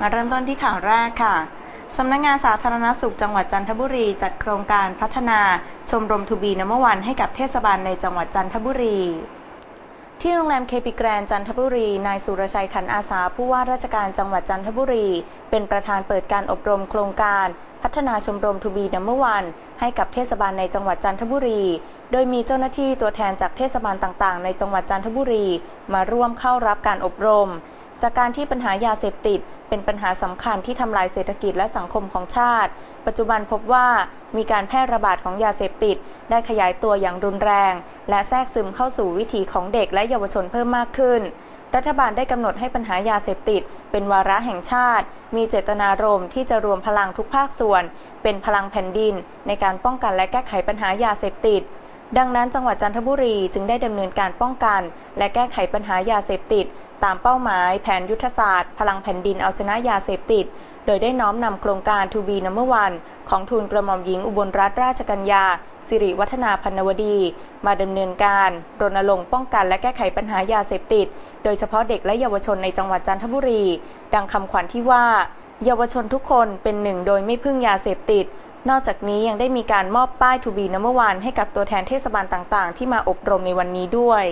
มาเริ่มต้นที่ข่าวแรกค่ะ สำนักงานสาธารณสุขจังหวัดจันทบุรีจัดโครงการพัฒนาชมรมทูบีน้ำวันให้กับเทศบาลในจังหวัดจันทบุรีที่โรงแรมเคปิแกรนจันทบุรี นายสุรชัยขันอาสา ผู้ว่าราชการจังหวัดจันทบุรี เป็นประธานเปิดการอบรมโครงการ พัฒนาชมรมทูบีนัมเบอร์วันให้กับเทศบาลในจังหวัดจันทบุรี โดยมีเจ้าหน้าที่ตัวแทนจากเทศบาลต่างๆ ในจังหวัดจันทบุรี มาร่วมเข้ารับการอบรม จากการที่ปัญหายาเสพติด เป็นปัญหาสำคัญที่ทำลายเศรษฐกิจและสังคมของชาติ ปัจจุบันพบว่ามีการแพร่ระบาดของยาเสพติด ได้ขยายตัวอย่างรุนแรง และแทรกซึมเข้าสู่วิถีของเด็กและเยาวชนเพิ่มมากขึ้น รัฐบาลได้กำหนดให้ปัญหายาเสพติด เป็นวาระแห่งชาติ มีเจตนารมณ์ที่จะรวมพลังทุกภาคส่วน เป็นพลังแผ่นดิน ในการป้องกันและแก้ไขปัญหายาเสพติด ดังนั้นจังหวัดจันทบุรีจึงได้ดำเนินการป้องกัน และแก้ไขปัญหายาเสพติด ตามเป้าหมายแผนยุทธศาสตร์ พลังแผ่นดินเอาชนะยาเสพติด โดยได้น้อมนำโครงการ To be number one ของทูลกระหม่อมหญิงอุบลรัตนราชกัญญา สิริวัฒนาพันนวดี มาดำเนินการรณรงค์ป้องกันและแก้ไขปัญหายาเสพติด โดยเฉพาะเด็กและเยาวชนในจังหวัดจันทบุรี ดังคำขวัญที่ว่า เยาวชนทุกคนเป็นหนึ่งโดยไม่พึ่งยาเสพติด นอกจากนี้ยังได้มีการมอบป้าย To be number one ให้กับตัวแทนเทศบาลต่าง ๆ ที่มาอบรมในวันนี้ด้วย